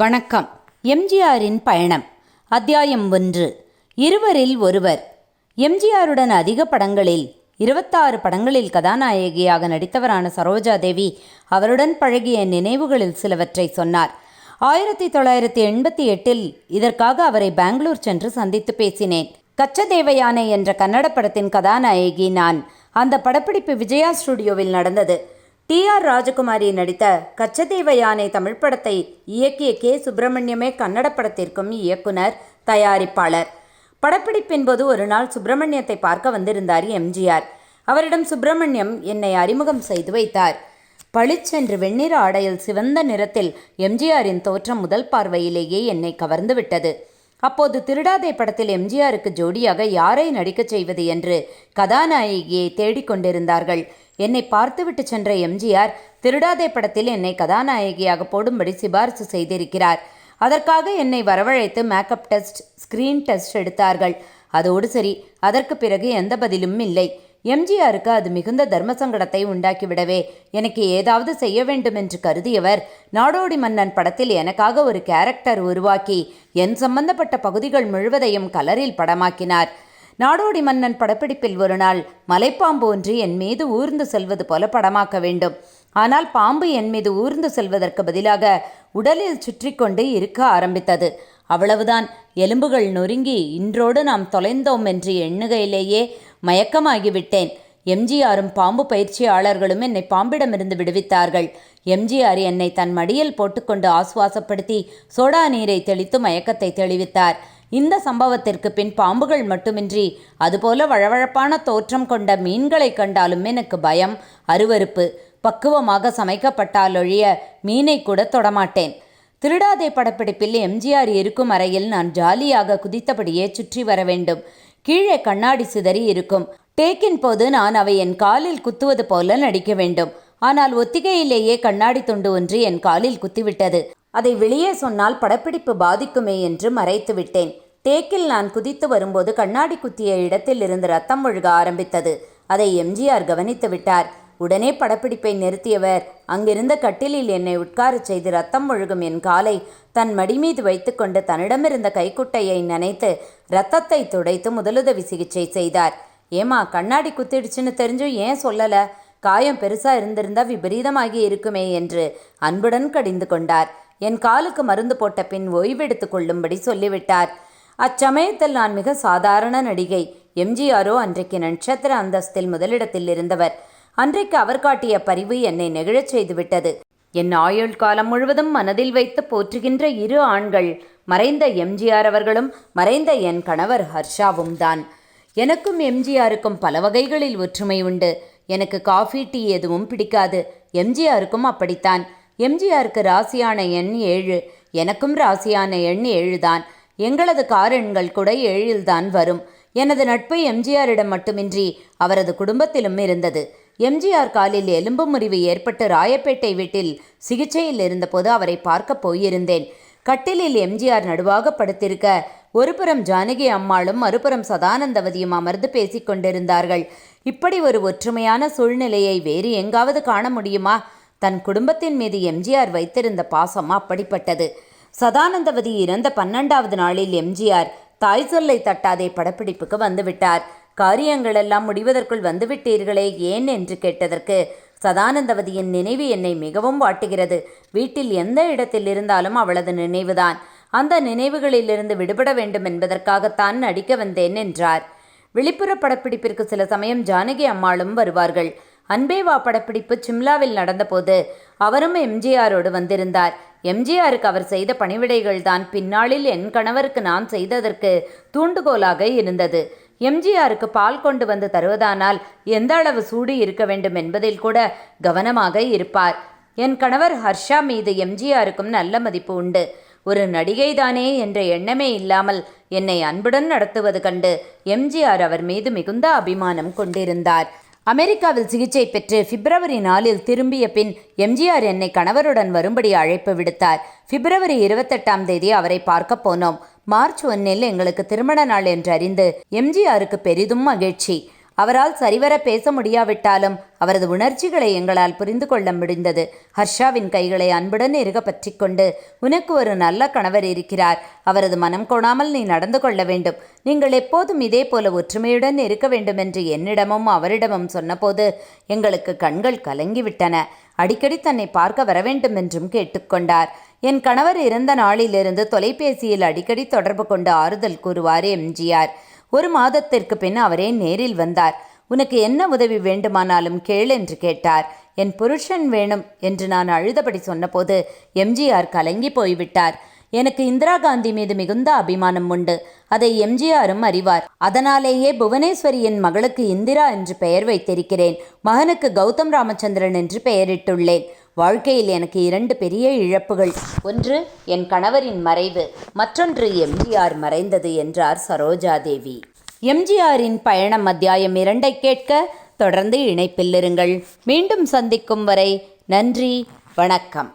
வணக்கம். எம்ஜிஆரின் பயணம். அத்தியாயம் ஒன்று. இருவரில் ஒருவர். எம்ஜிஆருடன் அதிக படங்களில் இருபத்தாறு படங்களில் கதாநாயகியாக நடித்தவரான சரோஜா தேவி அவருடன் பழகிய நினைவுகளில் சிலவற்றை சொன்னார். ஆயிரத்தி தொள்ளாயிரத்தி எண்பத்தி எட்டில் இதற்காக அவரை பெங்களூர் சென்று சந்தித்து பேசினேன். கச்சதேவயானை என்ற கன்னட படத்தின் கதாநாயகி நான். அந்த படப்பிடிப்பு விஜயா ஸ்டுடியோவில் நடந்தது. டி ஆர் ராஜகுமாரி நடித்த கச்சதேவ யானை தமிழ் படத்தை இயக்கிய கே. சுப்பிரமணியமே கன்னட படத்திற்கும் இயக்குனர் தயாரிப்பாளர். படப்பிடிப்பின் போது ஒரு நாள் சுப்பிரமணியத்தை பார்க்க வந்திருந்தார் எம்ஜிஆர் அவரிடம் சுப்பிரமணியம் என்னை அறிமுகம் செய்து வைத்தார். பளிச்சென்று வெண்ணிற ஆடையில் சிவந்த நிறத்தில் எம்ஜிஆரின் தோற்றம் முதல் பார்வையிலேயே என்னை கவர்ந்து விட்டது. அப்போது திருடாதே படத்தில் எம்ஜிஆருக்கு ஜோடியாக யாரை நடிக்கச் செய்வது என்று கதாநாயகியை தேடிக்கொண்டிருந்தார்கள் என்னை பார்த்துவிட்டு சென்ற எம்ஜிஆர் திருடாதே படத்தில் என்னை கதாநாயகியாக போடும்படி சிபாரிசு செய்திருக்கிறார். அதற்காக என்னை வரவழைத்து மேக்கப் டெஸ்ட் ஸ்கிரீன் டெஸ்ட் எடுத்தார்கள். அதோடு சரி அதற்கு பிறகு எந்த பதிலும் இல்லை. எம்ஜிஆருக்கு அது மிகுந்த தர்ம சங்கடத்தை உண்டாக்கிவிடவே எனக்கு ஏதாவது செய்ய வேண்டும் என்று கருதியவர் நாடோடி மன்னன் படத்தில் எனக்காக ஒரு கேரக்டர் உருவாக்கி என் சம்பந்தப்பட்ட பகுதிகள் முழுவதையும் கலரில் படமாக்கினார். நாடோடி மன்னன் படப்பிடிப்பில் ஒரு நாள் மலைப்பாம்பு ஒன்று என் மீது ஊர்ந்து செல்வது போல படமாக்க வேண்டும். ஆனால் பாம்பு என் மீது ஊர்ந்து செல்வதற்கு பதிலாக உடலில் சுற்றி கொண்டு இருக்க ஆரம்பித்தது. அவ்வளவுதான். எலும்புகள் நொறுங்கி இன்றோடு நாம் தொலைந்தோம் என்று எண்ணுகையிலேயே மயக்கமாகிவிட்டேன். எம்ஜிஆரும் பாம்பு பயிற்சியாளர்களும் என்னை பாம்பிடமிருந்து விடுவித்தார்கள். எம்ஜிஆர் என்னை தன் மடியில் போட்டுக்கொண்டு ஆசுவாசப்படுத்தி சோடா நீரை தெளித்து மயக்கத்தை தெளிவித்தார். இந்த சம்பவத்திற்கு பின் பாம்புகள் மட்டுமின்றி அதுபோல வழவழப்பான தோற்றம் கொண்ட மீன்களை கண்டாலும் எனக்கு பயம் அருவருப்பு. பக்குவமாக சமைக்கப்பட்டால் ஒழிய மீனை கூட தொடமாட்டேன். திருடாதே படப்பிடிப்பில் எம்ஜிஆர் இருக்கும் அறையில் நான் ஜாலியாக குதித்தபடியே சுற்றி வர வேண்டும். கீழே கண்ணாடி சிதறி இருக்கும். டேக்கின் போது நான் அவை என் காலில் குத்துவது போல நடிக்க வேண்டும். ஆனால் ஒத்திகையிலேயே கண்ணாடி துண்டு ஒன்று என் காலில் குத்திவிட்டது. அதை வெளியே சொன்னால் படப்பிடிப்பு பாதிக்குமே என்று மறைத்து விட்டேன் டேக்கில் நான் குதித்து வரும்போது கண்ணாடி குத்திய இடத்தில் இருந்து ரத்தம் ஒழுக ஆரம்பித்தது. அதை எம்ஜிஆர் கவனித்து விட்டார். உடனே படப்பிடிப்பை நிறுத்தியவர். அங்கிருந்த கட்டிலில் என்னை உட்காரச் செய்து ரத்தம் ஒழுகும் என் காலை தன் மடி மீது வைத்துக்கொண்டு தன்னிடமிருந்த கைக்குட்டையை நனைத்து ரத்தத்தை துடைத்து முதலுதவி சிகிச்சை செய்தார். ஏமா கண்ணாடி குத்திடுச்சுன்னு தெரிஞ்சும் ஏன் சொல்லலை? காயம் பெருசா இருந்திருந்தா விபரீதமாகி இருக்குமே என்று அன்புடன் கடிந்து கொண்டார். என் காலுக்கு மருந்து போட்ட பின் ஓய்வெடுத்து கொள்ளும்படி சொல்லிவிட்டார். அச்சமயத்தில் நான் மிக சாதாரண நடிகை. எம்ஜிஆரோ அன்றைக்கு நட்சத்திர அந்தஸ்தில் முதலிடத்தில் இருந்தவர். அன்றைக்கு அவர் காட்டிய பரிவு என்னை நெகிழச் செய்துவிட்டது. என் ஆயுள் காலம் முழுவதும் மனதில் வைத்து போற்றுகின்ற இரு ஆண்கள் மறைந்த எம்ஜிஆர் அவர்களும் மறைந்த என் கணவர் ஹர்ஷாவும் தான். எனக்கும் எம்ஜிஆருக்கும் பல வகைகளில் ஒற்றுமை உண்டு. எனக்கு காஃபி டீ எதுவும் பிடிக்காது. எம்ஜிஆருக்கும் அப்படித்தான். எம்ஜிஆருக்கு ராசியான எண் ஏழு. எனக்கும் ராசியான எண் ஏழுதான் எங்களது கார் எண்கள் கூட ஏழில்தான் வரும். எனது நட்பு எம்ஜிஆரிடம் மட்டுமின்றி அவரது குடும்பத்திலும் இருந்தது. எம்ஜிஆர் காலில் எலும்பு முறிவு ஏற்பட்டு ராயப்பேட்டை வீட்டில் சிகிச்சையில் இருந்தபோது அவரை பார்க்க போயிருந்தேன். கட்டிலில் எம்ஜிஆர் நடுவாக படுத்திருக்க ஒருபுறம் ஜானகி அம்மாளும் மறுபுறம் சதானந்தவதியும் அமர்ந்து பேசிக் கொண்டிருந்தார்கள். இப்படி ஒரு ஒற்றுமையான சூழ்நிலையை வேறு எங்காவது காண முடியுமா? தன் குடும்பத்தின் மீது எம்ஜிஆர் வைத்திருந்த பாசம் அப்படிப்பட்டது. சதானந்தவதி இறந்த பன்னெண்டாவது நாளில் எம்ஜிஆர் தாய் சொல்லை தட்டாதே படப்பிடிப்புக்கு வந்துவிட்டார். காரியங்கள் எல்லாம் முடிவதற்குள் வந்துவிட்டீர்களே ஏன் என்று கேட்டதற்கு சதானந்தவதியின் நினைவு என்னை மிகவும் வாட்டுகிறது. வீட்டில் எந்த இடத்தில் இருந்தாலும் அவளது நினைவுதான். அந்த நினைவுகளிலிருந்து விடுபட வேண்டும் என்பதற்காகத்தான் நடிக்க வந்தேன் என்றார். வெளிப்புற படப்பிடிப்பிற்கு சில சமயம் ஜானகி அம்மாளும் வருவார்கள். அன்பேவா படப்பிடிப்பு சிம்லாவில் நடந்தபோது அவரும் எம்ஜிஆரோடு வந்திருந்தார். எம்ஜிஆருக்கு அவர் செய்த பணிவிடைகள் தான் பின்னாளில் என் கணவருக்கு நான் செய்ததற்கு தூண்டுகோலாக இருந்தது. எம்ஜிஆருக்கு பால் கொண்டு வந்து தருவதானால் எந்த அளவு சூடு இருக்க வேண்டும் என்பதில் கூட கவனமாக இருப்பார். என் கணவர் ஹர்ஷா மீது எம்ஜிஆருக்கும் நல்ல மதிப்பு உண்டு. ஒரு நடிகைதானே என்ற எண்ணமே இல்லாமல் என்னை அன்புடன் நடத்துவது கண்டு எம்ஜிஆர் அவர் மீது மிகுந்த அபிமானம் கொண்டிருந்தார். அமெரிக்காவில் சிகிச்சை பெற்று பிப்ரவரி நாலில் திரும்பிய பின் எம்ஜிஆர் என்னை கணவருடன் வரும்படி அழைப்பு விடுத்தார். பிப்ரவரி இருபத்தெட்டாம் தேதி அவரை பார்க்க போனோம். மார்ச் ஒன்னில் எங்களுக்கு திருமண நாள் என்று அறிந்து எம்ஜிஆருக்கு பெரிதும் மகிழ்ச்சி. அவரால் சரிவர பேச முடியாவிட்டாலும் அவரது உணர்ச்சிகளை எங்களால் புரிந்து கொள்ள முடிந்தது. ஹர்ஷாவின் கைகளை அன்புடன் இருக பற்றி கொண்டு உனக்கு ஒரு நல்ல கணவர் இருக்கிறார். அவரது மனம் கோணாமல் நீ நடந்து கொள்ள வேண்டும். நீங்கள் எப்போதும் இதே போல ஒற்றுமையுடன் இருக்க வேண்டும் என்று என்னிடமும் அவரிடமும் சொன்னபோது எங்களுக்கு கண்கள் கலங்கிவிட்டன. அடிக்கடி தன்னை பார்க்க வர வேண்டும் என்றும் கேட்டுக்கொண்டார் என் கணவர் இறந்த நாளிலிருந்து தொலைபேசியில் அடிக்கடி தொடர்பு கொண்டு ஆறுதல் கூறுவார் எம்ஜிஆர் ஒரு மாதத்திற்கு பின் அவரே நேரில் வந்தார். உனக்கு என்ன உதவி வேண்டுமானாலும் கேள் என்று கேட்டார். என் புருஷன் வேணும் என்று நான் அழுதபடி சொன்னபோது எம்ஜிஆர் கலங்கி போய்விட்டார். எனக்கு இந்திரா காந்தி மீது மிகுந்த அபிமானம் உண்டு. அதை எம்ஜிஆரும் அறிவார். அதனாலேயே புவனேஸ்வரியின் மகளுக்கு இந்திரா என்று பெயர் வைத்திருக்கிறேன். மகனுக்கு கௌதம் ராமச்சந்திரன் என்று பெயரிட்டுள்ளேன். வாழ்க்கையில் எனக்கு இரண்டு பெரிய இழப்புகள். ஒன்று என் கணவரின் மறைவு. மற்றொன்று எம்ஜிஆர் மறைந்தது என்றார் சரோஜாதேவி. எம்ஜிஆரின் பயணம் அத்தியாயம் இரண்டை கேட்க தொடர்ந்து இணைப்பில் இருங்கள். மீண்டும் சந்திக்கும் வரை நன்றி வணக்கம்.